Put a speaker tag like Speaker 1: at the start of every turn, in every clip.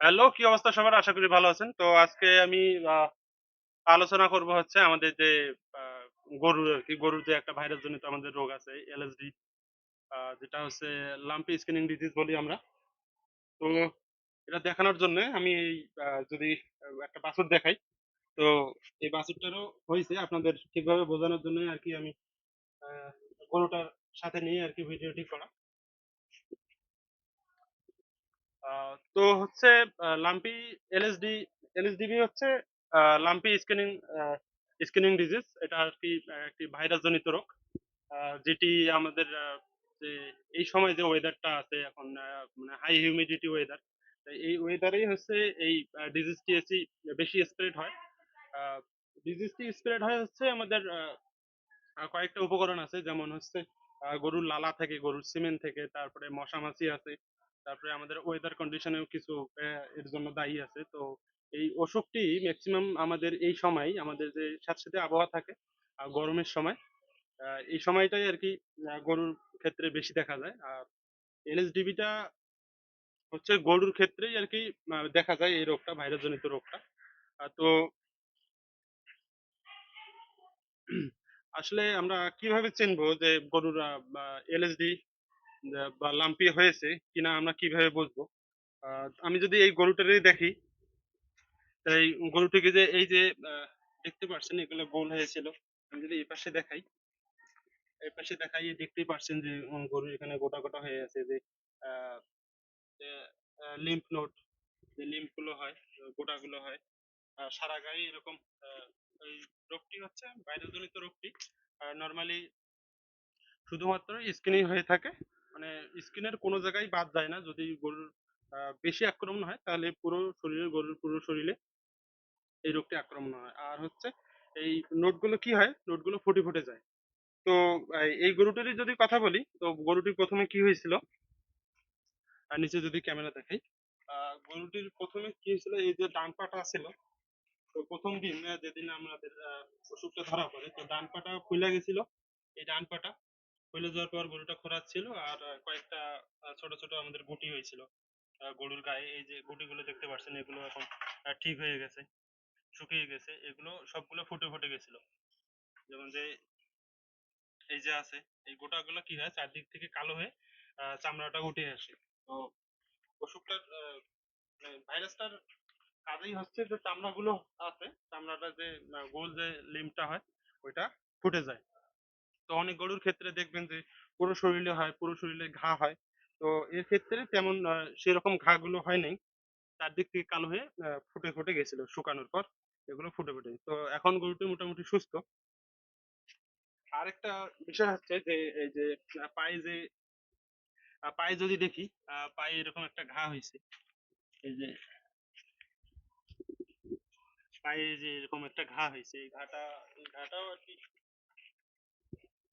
Speaker 1: Hello, কি অবস্থা সবার? আশা করি ভালো আছেন। তো আজকে আমি আলোচনা করব হচ্ছে আমাদের যে আ গরুর আরকি, গরুর যে একটা ভাইরাস জনিত আমাদের রোগ আছে এলএসডি যেটা হচ্ছে লাম্পি স্কিনিং ডিজিজ বলি আমরা। তো এটা দেখানোর জন্য আমি যদি একটা বাছুর দেখাই, তো এই বাছুরটারও হয়েছে আপনাদের ঠিকভাবে বোঝানোর জন্যই আরকি আমি আ গরুটার সাথে নিয়ে আরকি ভিডিওটি করা। তো হচ্ছে লাম্পি এলএসডি এলএসডিবি হচ্ছে লাম্পি স্কিনিং আ স্কিনিং ডিজিজ। এটা আরকি আ একটি ভাইরাস জনিত রোগ। যেটি আমাদের যে এই সময় যে ওয়েদারটা আছে এখন মানে হাই হিউমিডিটি ওয়েদার। এই ওয়েদারেই হচ্ছে এই ডিজিজটি এসি বেশি স্প্রেড হয়। ডিজিজটি স্প্রেড হয় হচ্ছে আমাদের কয়েকটা উপকরণ আছে যেমন হচ্ছে গরুর লালা থেকে, গরুর সিমেন্ট থেকে, তারপরে মশা-মাছি আছে। তারপরে আমাদের ওয়েদার কন্ডিশন এও কিছু এর জন্য দায়ী আছে। তো এই অসুখটি মেক্সিমাম আমাদের এই সময় আমাদের যে স্যাঁতসেঁতে আবহাওয়া থাকে গরমের সময়, এই সময়টাই আরকি আ গরুর ক্ষেত্রে বেশি দেখা যায়। আর এলএসডিবি টা হচ্ছে গরুর ক্ষেত্রেই আরকি আ দেখা যায় এই রোগটা, ভাইরাস জনিত রোগটা। তো আসলে আমরা কীভাবে চিনবো যে গরুর এলএসডি বা লাম্পি হয়েছে কিনা আমরা কীভাবে বুঝব? আমি যদি এই গরুটারই দেখি, এই গরুটিকে যে এই যে দেখতে পারছেন এগুলো গোল হয়েছিল। আমি যদি এই পাশে দেখাই, এই পাশে দেখাই দেখতেই পারছেন যে গরুর এখানে গোটা, গোটা হয়ে আছে যে লিম্ফ নোড যে লিম্ফগুলো হয়, গোটাগুলো হয়। সারা গায়ে এরকম এই রোগটি হচ্ছে ভাইরাস জনিত রোগটি নরমালি শুধুমাত্র স্কিনই হয়ে থাকে। মানে স্কিনের কোনো জায়গায় বাদ যায় না। যদি গরুর বেশি আক্রমণ হয় তাহলে পুরো শরীরে গরুর পুরো শরীরে এই রোগটি আক্রমণ হয়। আর হচ্ছে এই নোটগুলো কি হয়? নোটগুলো ফুটে, ফুটে যায়। তো এই গরুটারই যদি কথা বলি, তো গরুটি প্রথমে কি হয়েছিল? আ নিচে যদি ক্যামেরা দেখাই, গরুটির প্রথমে কি হয়েছিল? এই যে ডান পাটা ছিল, তো প্রথম দিন যেদিন আমাদের অসুখটা ধরা পড়ে, তো ডান পাটা ফুইলা গেছিল। এই ডান পাটা ফুলে যাওয়ার পর গরুটা খোঁড়াচ্ছিল আর কয়েকটা ছোট, ছোট আমাদের গুটি হয়েছিল। গরুর গায়ে এই যে গুটিগুলো দেখতে পাচ্ছেন এগুলো এখন ঠিক হয়ে গেছে, শুকিয়ে গেছে। এগুলো সবগুলো ফুটে, ফুটে গেছিল। যেমন যে এই যে আছে, এই গোটাগুলো কি হয় চারদিক থেকে কালো হয়ে চামড়াটা উঠে আসে। তো অসুখটার মানে ভাইরাসটার কাজেই হচ্ছে যে চামড়াগুলো আছে, চামড়াটা যে গোল যে লিম্ফটা হয় ওইটা ফুটে যায়। তো অনেক গরুর ক্ষেত্রে দেখবেন যে পুরো শরীরে হয়, পুরো শরীরে ঘা হয়। তো এর ক্ষেত্রে তেমন সেরকম ঘাগুলো হয় নাই। চারদিক থেকে কালো হয়ে ফুটে, ফুটে গেছিল শুকানোর পর। এগুলো ফুটে, ফুটে। তো এখন গরুটি মোটামুটি সুস্থ। আরেকটা বিষয় হচ্ছে যে এই যে পায়ে যে পায়ে যদি দেখি, পায়ে এরকম একটা ঘা হয়েছে এই যে পায়ে যে এরকম একটা ঘা হয়েছে এই ঘাটা এই ঘাটাও আরকি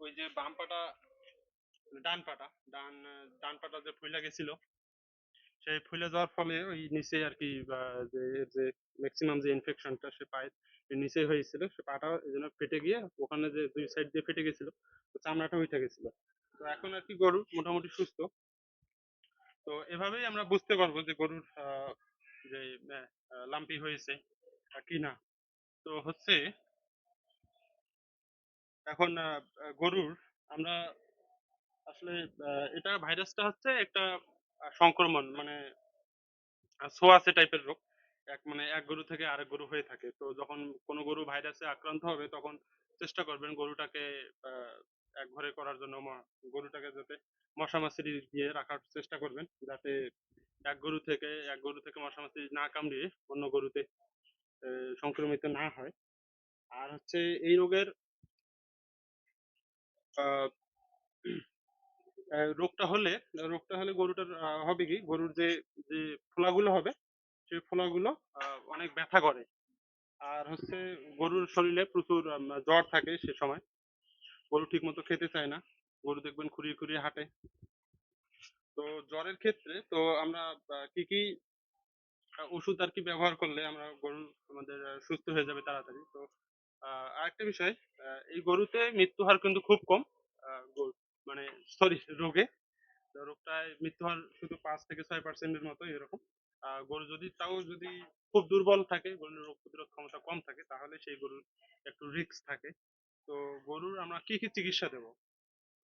Speaker 1: ওই যে বাম পাটা ডান পাটা, ডান ডান পাটা যে ফুইলা গেছিল সেই ফুলে যাওয়ার ফলে ওই নিচে আরকি বা যে যে মেক্সিমাম যে ইনফেকশনটা সে পায়ের নিচে হয়েছিল সে পাটা এজন্য ফেটে গিয়ে ওখানে যে ২ সাইড দিয়ে ফেটে গেছিল, তো চামড়াটা উঠে গেছিল। তো এখন আর কি গরু মোটামুটি সুস্থ। তো এভাবেই আমরা বুঝতে পারব যে গরুর যে লাম্পি হয়েছে আ কিনা। তো হচ্ছে এখন গরুর আমরা আসলে এটা ভাইরাসটা হচ্ছে একটা সংক্রমণ মানে ছোঁয়াচে টাইপের রোগ। এক মানে এক গরু থেকে আরেক গরু হয়ে থাকে। তো যখন কোনো গরু ভাইরাসে আক্রান্ত হবে, তখন চেষ্টা করবেন গরুটাকে, আ একঘরে করার জন্য গরুটাকে যাতে মশা-মাছি দিয়ে রাখার চেষ্টা করবেন। যাতে এক গরু থেকে, এক গরু থেকে মশা-মাছি না কামড়িয়ে অন্য গরুতে সংক্রমিত না হয়। আর হচ্ছে এই রোগের রোগটা হলে রোগটা হলে গরুটার হবে কি? গরুর যে, যে ফোলাগুলো হবে সেই ফোলাগুলো অনেক ব্যথা করে। আর হচ্ছে গরুর শরীরে প্রচুর জ্বর থাকে সে সময়। গরু ঠিকমতো খেতে চায় না। গরু দেখবেন খুঁড়িয়ে, খুঁড়িয়ে হাঁটে। তো জ্বরের ক্ষেত্রে তো আমরা কি, কি ওষুধ আর কি ব্যবহার করলে আমরা গরু আমাদের সুস্থ হয়ে যাবে তাড়াতাড়ি। তো আরেকটা বিষয় এই গরুতে মৃত্যু হার কিন্তু খুব কম। মানে সরি রোগে। তো রোগটায় মৃত্যু হার শুধু ৫ থেকে ৬% এর মতো এরকম। গরু যদি তাও যদি খুব দুর্বল থাকে, গরুর রোগ প্রতিরোধ ক্ষমতা কম থাকে, তাহলে সেই গরুর একটু রিস্ক থাকে তো গরুর আমরা কি কি চিকিৎসা দেব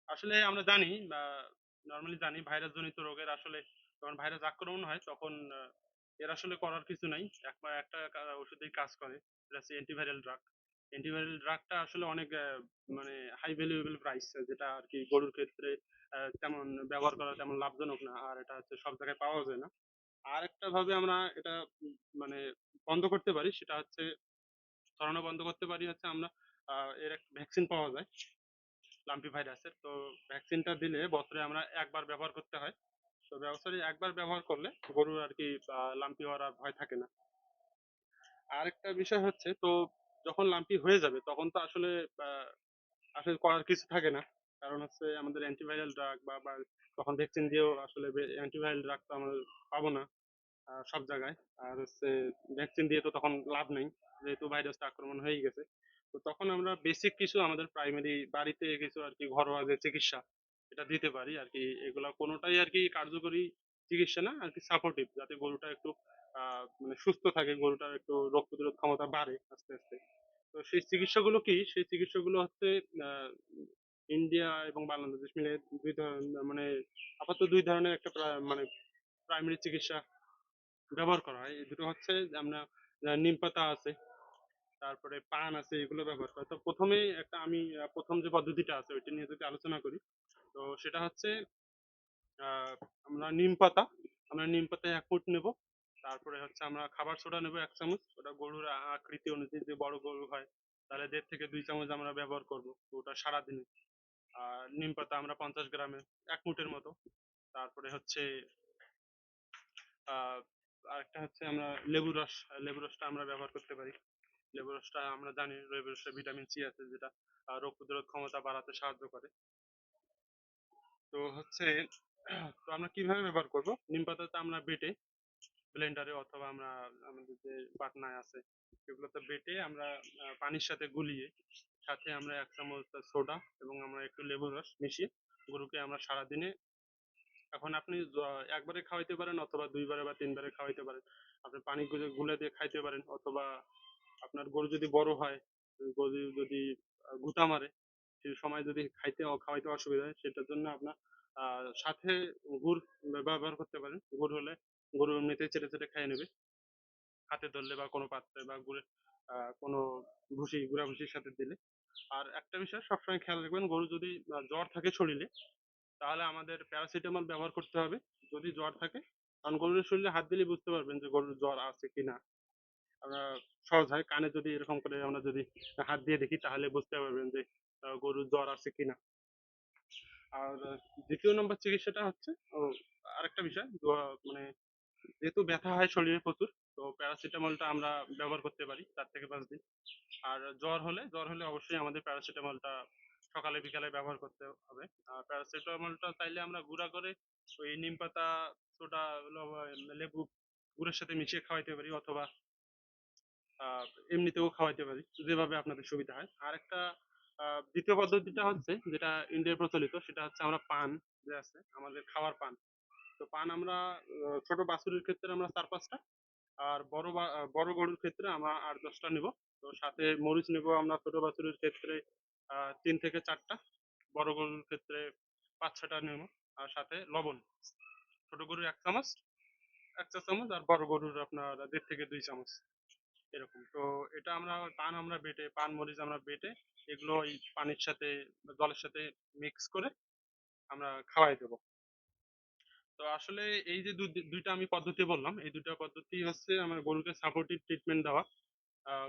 Speaker 1: আসলে আমরা জানি বা নর্মালি জানি ভাইরাস জনিত রোগের আসলে যখন ভাইরাস আক্রমণ হয়, তখন এর আসলে করার কিছু নাই একবার একটা ওষুধেই কাজ করে সেটা হচ্ছে অ্যান্টিভাইরাল ড্রাগ অ্যান্টিভাইরাল ড্রাগটা আসলে অনেক মানে হাই ভ্যালুয়েবল প্রাইস যেটা আর কি গরুর ক্ষেত্রে তেমন ব্যবহার করা তেমন লাভজনক না, আর এটা হচ্ছে সব জায়গায় পাওয়া যায় না। আর একটা ভাবে আমরা এটা মানে বন্ধ করতে পারি, সেটা হচ্ছে, ছড়ানো বন্ধ করতে পারি হচ্ছে আমরা এর একটা ভ্যাকসিন পাওয়া যায়, লাম্পি ভাইরাসের। তো ভ্যাকসিনটা দিলে বছরে আমরা একবার ব্যবহার করতে হয়। তো বছরে একবার ব্যবহার করলে গরুর আর কি লাম্পি হওয়ার আর ভয় থাকে না। আরেকটা বিষয় হচ্ছে, তো যখন লাম্পি হয়ে যাবে, তখন তো আসলে আসলে করার কিছু থাকে না। কারণ হচ্ছে আমাদের অ্যান্টিভাইরাল ড্রাগ বা তখন ভ্যাকসিন দিয়েও আসলে অ্যান্টিভাইরাল ড্রাগ তো আমরা পাবো না সব জায়গায়। আর হচ্ছে ভ্যাকসিন দিয়ে তো তখন লাভ নেই, যেহেতু ভাইরাসটা আক্রমণ হয়ে গেছে। তো তখন আমরা বেসিক কিছু আমাদের প্রাইমারি বাড়িতে কিছু আর কি ঘরোয়া যে চিকিৎসা, এটা দিতে পারি আর কি। এগুলা কোনোটাই আর কি কার্যকরী চিকিৎসা না, আর কি সাপোর্টিভ যাতে গরুটা একটু মানে সুস্থ থাকে, গরুটার একটু রোগ প্রতিরোধ ক্ষমতা বাড়ে আস্তে আস্তে। তো সেই চিকিৎসাগুলো কি? সেই চিকিৎসাগুলো হচ্ছে ইন্ডিয়া এবং বাংলাদেশ মিলে দুই ধরনের মানে আপাতত দুই ধরনের একটা মানে প্রাইমারি চিকিৎসা ব্যবহার করা হয়। এই দুটো হচ্ছে আমরা নিম পাতা আছে, তারপরে পান আছে, এগুলো ব্যবহার করা। তো প্রথমে একটা আমি প্রথম যে পদ্ধতিটা আছে, ওইটা নিয়ে যদি আলোচনা করি, তো সেটা হচ্ছে আমরা নিম পাতা, আমরা নিম পাতা এক ফুট নেব তারপরে হচ্ছে আমরা খাবার সোডা নেব এক চামচ। ওটা গরুর আকৃতি অনুযায়ী যে বড় গরু হয়, তাহলে দেড় থেকে দুই চামচ আমরা ব্যবহার করব ওটা সারাদিনে। আর নিম পাতা আমরা পঞ্চাশ গ্রামে এক মুঠের মতো। তারপরে হচ্ছে আরেকটা হচ্ছে আমরা লেবু রস, লেবু রসটা আমরা ব্যবহার করতে পারি। লেবু রসটা আমরা জানি লেবু রসে ভিটামিন সি আছে যেটা রোগ প্রতিরোধ ক্ষমতা বাড়াতে সাহায্য করে। তো হচ্ছে, তো আমরা কীভাবে ব্যবহার করব? নিম পাতাটা আমরা বেটে ব্লেন্ডারে অথবা আমরা আমাদের যে পাটনায় আছে সেগুলোতে বেটে আমরা পানির সাথে গুলিয়ে সাথে আমরা এক চামচ সোডা এবং আমরা একটু লেবুর রস মিশিয়ে গরুকে আমরা সারাদিনে, এখন আপনি একবারে খাওয়াইতে পারেন অথবা দুইবারে বা তিনবারে খাওয়াইতে পারেন। আপনি পানি গুলে দিয়ে খাইতে পারেন অথবা আপনার গরু যদি বড় হয়, গরু যদি গুতা মারে সেই সময় যদি খাইতে, খাওয়াইতে অসুবিধা হয়, সেটার জন্য আপনার সাথে গুড় ব্যবহার করতে পারেন। গুড় হলে গরু এমনিতেই চেটে চেটে খেয়ে নেবে। হাতে ধরলে বা কোনো পাত্রে বা গুড়ে কোনো ভুসি গুড়া ভুসির সাথে দিলে। আর একটা বিষয়, সবসময় খেয়াল রাখবেন, গরু যদি জ্বর থাকে শরীরে, তাহলে আমাদের প্যারাসিটামল ব্যবহার করতে হবে। যদি জ্বর থাকে, কারণ গরুর শরীরে হাত দিলে বুঝতে পারবেন যে গরুর জ্বর আছে কি না। আমরা সহজ হয়, কানে যদি এরকম করে আমরা যদি হাত দিয়ে দেখি, তাহলে বুঝতে পারবেন যে গরুর জ্বর আছে কি না। আর দ্বিতীয় নম্বর চিকিৎসাটা হচ্ছে আরেকটা বিষয় মানে যেহেতু ব্যথা হয় শরীরে প্রচুর, তো প্যারাসিটামলটা আমরা ব্যবহার করতে পারি চার থেকে পাঁচ দিন। আর জ্বর হলে জ্বর হলে অবশ্যই আমাদের প্যারাসিটামলটা সকালে, বিকালে ব্যবহার করতে হবে। আর প্যারাসিটামলটা চাইলে আমরা গুঁড়া করে ওই নিম পাতা, সোডা, লেবু গুড়ের সাথে মিশিয়ে খাওয়াইতে পারি অথবা এমনিতেও খাওয়াইতে পারি, যেভাবে আপনাদের সুবিধা হয়। আর একটা দ্বিতীয় পদ্ধতিটা হচ্ছে, যেটা ইন্ডিয়ায় প্রচলিত, সেটা হচ্ছে আমরা পান যে আছে, আমাদের খাওয়ার পান। তো পান আমরা ছোট বাছুরের ক্ষেত্রে আমরা চার, পাঁচটা। আর বড় বড় গরুর ক্ষেত্রে আমরা আট, দশটা নিব। তো সাথে মরিচ নেব আমরা ছোট বাছুরের ক্ষেত্রে তিন থেকে চারটা। বড় গরুর ক্ষেত্রে পাঁচ ছটা নেব। আর সাথে লবণ। ছোট গরুর এক চামচ, এক চা চামচ আর বড় গরুর আপনার দেড় থেকে দুই চামচ। এরকম। তো এটা আমরা পান আমরা বেটে, পান, মরিচ আমরা বেটে এগুলো ওই পানির সাথে জলের সাথে মিক্স করে আমরা খাওয়াই দেবো। তো আসলে এই যে দুইটা আমি পদ্ধতি বললাম, এই দুইটা পদ্ধতি হচ্ছে আমার গরুকে সাপোর্টিভ ট্রিটমেন্ট দেওয়া।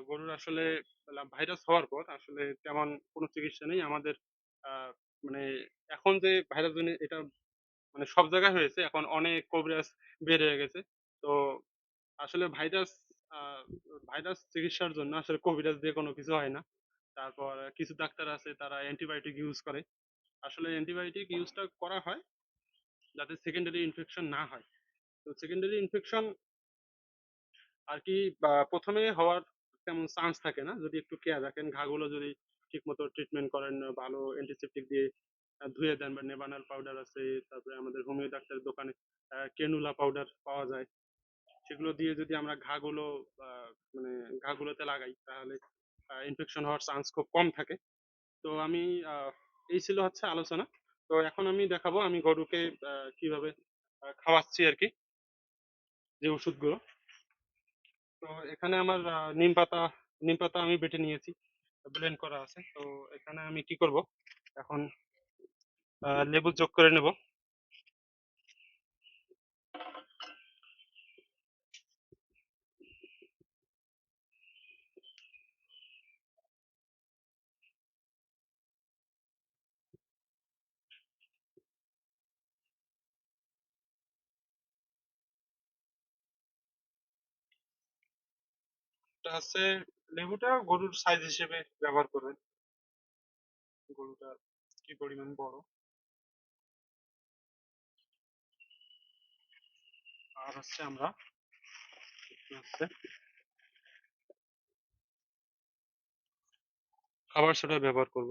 Speaker 1: গরুর আসলে ভাইরাস হওয়ার পর আসলে তেমন কোনো চিকিৎসা নেই। আমাদের মানে এখন যে ভাইরাস এটা মানে সব জায়গায় হয়েছে, এখন অনেক কবিরাজ বের হয়ে গেছে। তো আসলে ভাইরাস ভাইরাস চিকিৎসার জন্য আসলে কবিরাজ দিয়ে কোনো কিছু হয় না। তারপর কিছু ডাক্তার আছে, তারা অ্যান্টিবায়োটিক ইউজ করে। আসলে অ্যান্টিবায়োটিক ইউজটা করা হয় যাতে সেকেন্ডারি ইনফেকশন না হয়। তো সেকেন্ডারি ইনফেকশন আর কি প্রথমে হওয়ার তেমন চান্স থাকে না। যদি একটু কেয়ার রাখেন, ঘাগুলো যদি ঠিক মতো ট্রিটমেন্ট করেন ভালো অ্যান্টিসেপটিক দিয়ে ধুয়ে দেন, বা নেবানাল পাউডার আছে, তারপরে আমাদের হোমিও ডাক্তারের দোকানে ক্যানুলা পাউডার পাওয়া যায়। সেগুলো দিয়ে যদি আমরা ঘাগুলো মানে ঘাগুলোতে লাগাই, তাহলে ইনফেকশন হওয়ার চান্স খুব কম থাকে। তো আমি এই ছিল হচ্ছে আলোচনা। তো এখন আমি দেখাবো আমি গরুকে কীভাবে খাওয়াচ্ছি আর কি যে ওষুধগুলো। তো এখানে আমার নিম পাতা নিম পাতা আমি বেটে নিয়েছি ব্লেন্ড করা আছে। তো এখানে আমি কি করব? এখন লেবু যোগ করে নেব। এটা হচ্ছে লেবুটা গরুর সাইজ হিসেবে ব্যবহার করবেন। গরুটা কি পরিমাণ বড়? আর হচ্ছে আমরা খাবার সোডা ব্যবহার করব।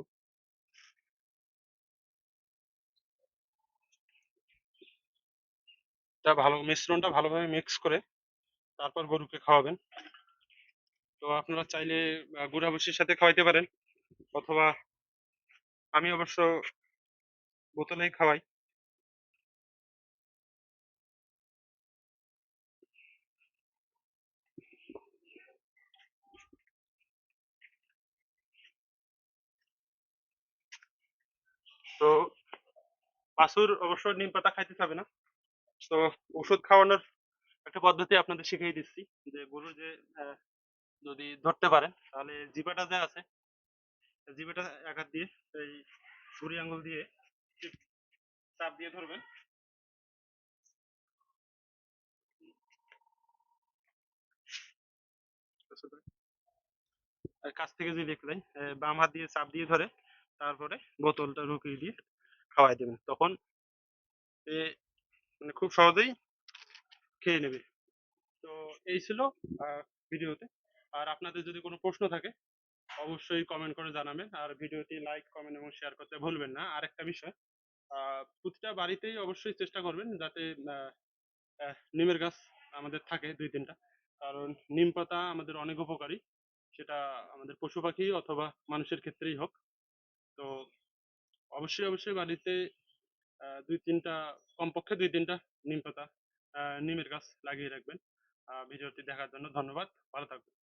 Speaker 1: এটা ভালো, মিশ্রণটা ভালোভাবে মিক্স করে তারপর গরুকে খাওয়াবেন। তো আপনারা চাইলে গুড়া ভুসির সাথে খাওয়াইতে পারেন। অথবা আমি অবশ্য বোতলেই খাওয়াই। তো বাছুর অবশ্য নিম পাতা খাইতে চাবে না। তো ওষুধ খাওয়ানোর একটা পদ্ধতি আপনাদের শিখিয়ে দিচ্ছি যে গরুর যে যদি ধরতে পারেন, তাহলে জিবাটা যে আছে জিবাটা এক হাত দিয়ে, এই ছুরি আঙ্গুল দিয়ে চাপ দিয়ে ধরবেন। কাছ থেকে যদি দেখলেন বাম হাত দিয়ে চাপ দিয়ে ধরে, তারপরে বোতলটা ঢুকিয়ে দিয়ে খাওয়াই দেবেন। তখন মানে খুব সহজেই খেয়ে নেবে। তো এই ছিল ভিডিওতে। আর আপনাদের যদি কোনো প্রশ্ন থাকে, অবশ্যই কমেন্ট করে জানাবেন। আর ভিডিওটি লাইক কমেন্ট এবং শেয়ার করতে ভুলবেন না। আর একটা বিষয় প্রতিটা বাড়িতেই অবশ্যই চেষ্টা করবেন যাতে নিমের গাছ আমাদের থাকে দুই তিনটা। কারণ নিম পাতা আমাদের অনেক উপকারী। সেটা আমাদের পশু পাখি অথবা মানুষের ক্ষেত্রেই হোক। তো অবশ্যই অবশ্যই বাড়িতে দুই তিনটা, কমপক্ষে দুই তিনটা নিম পাতা নিমের গাছ লাগিয়ে রাখবেন। ভিডিওটি দেখার জন্য ধন্যবাদ। ভালো থাকবেন।